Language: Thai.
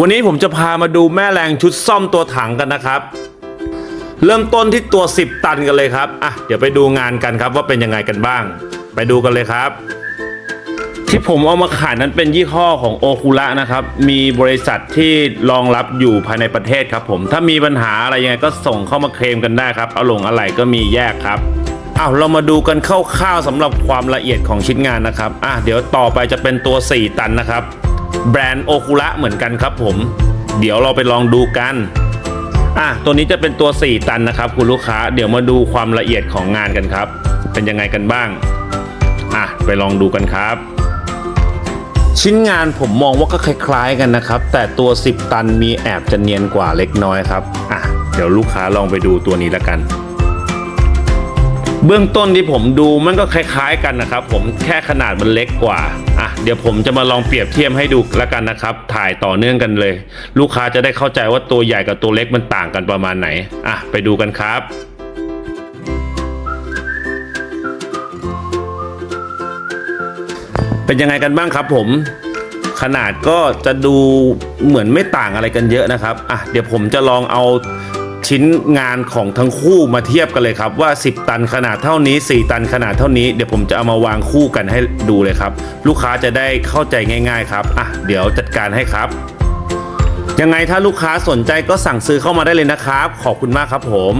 วันนี้ผมจะพามาดูแม่แรงชุดซ่อมตัวถังกันนะครับ เริ่มต้นที่ตัว 10 ตันกันเลยครับอะเดี๋ยวไปดูงานกันครับว่าเป็นยังไงกันบ้าง ไปดูกันเลยครับ ที่ผมเอามาขายนั้นเป็นยี่ห้อของโอคุระนะครับ มีบริษัทที่รองรับอยู่ภายในประเทศครับ ผมถ้ามีปัญหาอะไรยังไงก็ส่งเข้ามาเคลมกันได้ครับเอาลงอะไรก็มีแยกครับอ้าวเรามาดูกันคร่าวๆสำหรับความละเอียดของชิ้นงานนะครับอะเดี๋ยวต่อไปจะเป็นตัว 4 ตันนะครับ แบรนด์โอคุระเหมือนกันครับผม เดี๋ยวเราไปลองดูกันอะตัวนี้จะเป็นตัว 4 ตันนะครับ คุณลูกค้าเดี๋ยวมาดูความละเอียดของงานกันครับ เป็นยังไงกันบ้างอะไปลองดูกันครับ ชิ้นงานผมมองว่าก็คล้ายๆกันนะครับ แต่ตัว 10 ตันมีแอบจะเนียนกว่าเล็กน้อยครับอะเดี๋ยวลูกค้าลองไปดูตัวนี้ละกัน เบื้องต้นที่ผมดูมันก็คล้าย ๆ กันนะครับ ผมแค่ขนาดมันเล็กกว่าอะเดี๋ยวผมจะมาลองเปรียบเทียบให้ดูและกันนะครับ ถ่ายต่อเนื่องกันเลย ลูกค้าจะได้เข้าใจว่าตัวใหญ่กับตัวเล็กมันต่างกันประมาณไหนอะไปดูกันครับเป็นยังไงกันบ้างครับผมขนาดก็จะดูเหมือนไม่ต่างอะไรกันเยอะนะครับอะเดี๋ยวผมจะลองเอา ชิ้นงานของทั้งคู่มาเทียบกันเลยครับว่า 10 ตันขนาดเท่านี้ 4 ตันขนาดเท่านี้เดี๋ยวผมจะเอามาวางคู่กันให้ดูเลยครับ ลูกค้าจะได้เข้าใจง่าย ๆ ครับอะเดี๋ยวจัดการให้ครับยังไงถ้าลูกค้าสนใจก็สั่งซื้อเข้ามาได้เลยนะครับ ขอบคุณมากครับผม